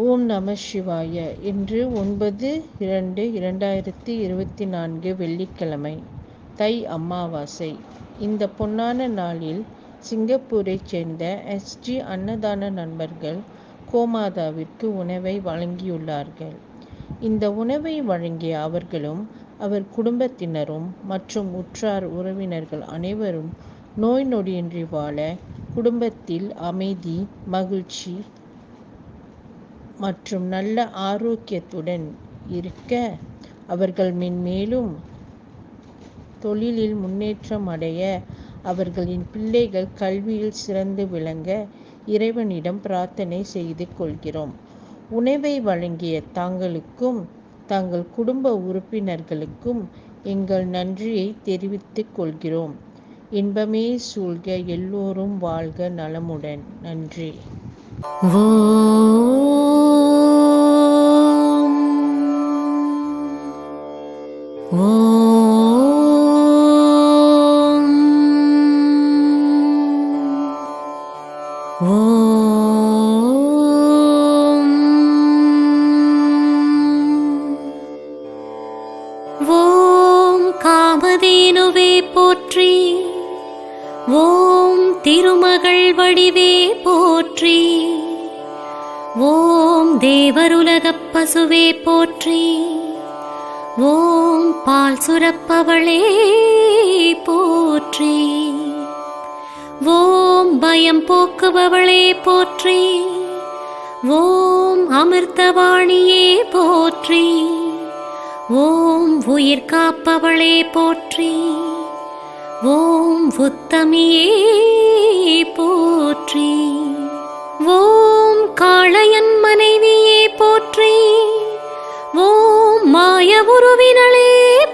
ஓம் நம சிவாய. இன்று ஒன்பது இரண்டு இரண்டாயிரத்தி இருபத்தி நான்கு வெள்ளிக்கிழமை. தை அமாவாசை. இந்த பொன்னான நாளில் சிங்கப்பூரைச் சேர்ந்த எஸ்ஜி அன்னதான நண்பர்கள் கோமாதாவிற்கு உணவை வழங்கியுள்ளார்கள். இந்த உணவை வழங்கிய அவர்களும் அவர் குடும்பத்தினரும் மற்றும் உற்றார் உறவினர்கள் அனைவரும் நோய் நொடியின்றி வாழ குடும்பத்தில் அமைதி மகிழ்ச்சி மற்றும் நல்ல ஆரோக்கியத்துடன் இருக்க அவர்கள் மென்மேலும் தொழிலில் முன்னேற்றம் அடைய அவர்களின் பிள்ளைகள் கல்வியில் சிறந்து விளங்க இறைவனிடம் பிரார்த்தனை செய்து கொள்கிறோம். உணவை வழங்கிய தாங்களுக்கும் தங்கள் குடும்ப உறுப்பினர்களுக்கும் எங்கள் நன்றியை தெரிவித்துக் கொள்கிறோம். இன்பமே சூழ்க எல்லோரும் வாழ்க நலமுடன். நன்றி. ஓ திருமகள் வடிவே போற்றி. ஓம் தேவருலகப் பசுவே போற்றி. ஓம் பால் சுரப்பவளே போற்றி. ஓம் பயம் போக்குபவளே போற்றி. ஓம் அமிர்தவாணியே போற்றி. ஓம் உயிர் காப்பவளே போற்றி. ஓம் உத்தமியே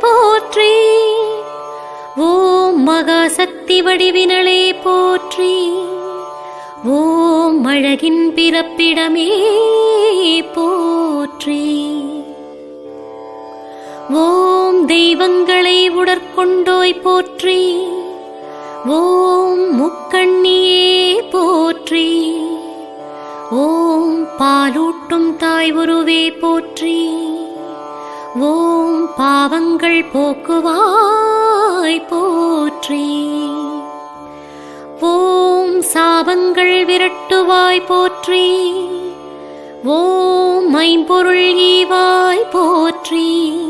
போற்றி. ஓம் மகா சக்தி வடிவினளே போற்றி. ஓம் அழகின் பிறப்பிடமே போற்றி. ஓம் தெய்வங்களை உடற்கொண்டோய் போற்றி. ஓம் முக்கண்ணியே போற்றி. ஓம் பாலூட்டும் தாய் உருவே போற்றி. ஓம் பாவங்கள் போக்குவாய் போற்றி. ஓம் சாபங்கள் விரட்டுவாய் போற்றி. ஓம் ஐம்பொருள் ஈவாய் போற்றி.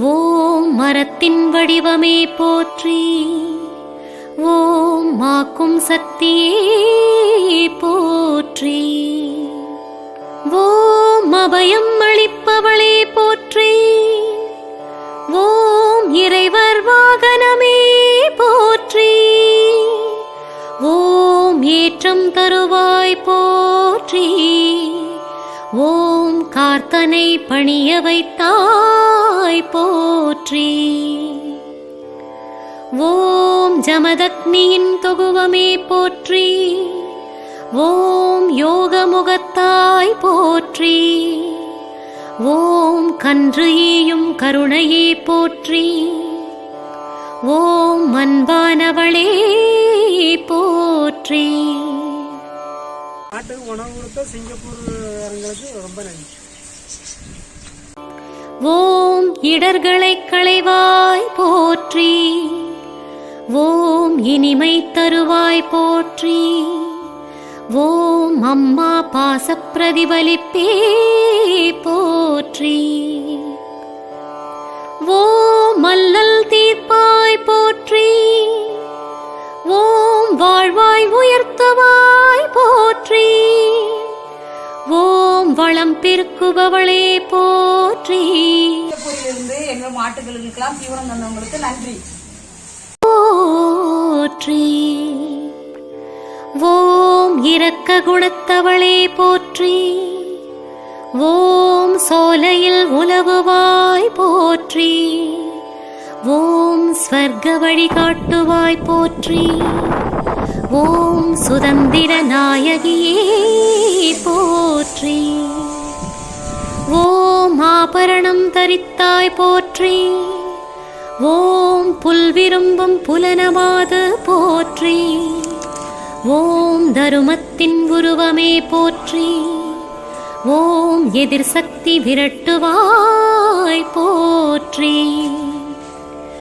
ஓம் மரத்தின் வடிவமே போற்றி. ஓம் மாக்கும் சக்தியே போற்றி. ஓம் அபயம் அளிப்ப ஏற்றம் தருவாய் போற்றி ஓம் கார்த்தனை பணிய வைத்தாய் போற்றி. ஓம் ஜமதக்னியின் தொகுவமே போற்றி ஓம் யோகமுகத்தாய் போற்றி. ஓம் கன்று ஈயும் கருணையே போற்றி ஓம் அன்பானவளே போற்றி. நாட்டுக்கு உணவு கொடுத்த சிங்கப்பூர் சிங்கப்பூர்காரங்களுக்கு ரொம்ப நன்றி. ஓம் இடர்களை களைவாய் போற்றி ஓம் இனிமை தருவாய் போற்றி ஓம் அம்மா பாச பிரதிபலிப்பே போற்றி. ஓம் மல்லல் தீர்ப்பாய் போற்றி ஓம் வாழ்வாய் உயர்த்துவாய் போற்றி. ஓம் வளம் பெருக்குபவளே போற்றி. சிங்கப்பூரிலிருந்து எங்க மாட்டுகளுக்கெல்லாம் தீவனம் தந்தவங்களுக்கு நன்றி. போற்றி. ஓம் இரக்க குணத்தவளே போற்றி. ஓம் சோலையில் உலவுவாய் போற்றி. ஓம் ஸ்வர்க வழிகாட்டுவாய் போற்றி. ஓம் சுதந்திர நாயகியே போற்றி. ஓம் ஆபரணம் தரித்தாய் போற்றி. ஓம் புல் விரும்பும் புலனமாது போற்றி. ஓம் தருமத்தின் உருவமே போற்றி. ஓம் எதிர் சக்தி விரட்டுவாய் போற்றி.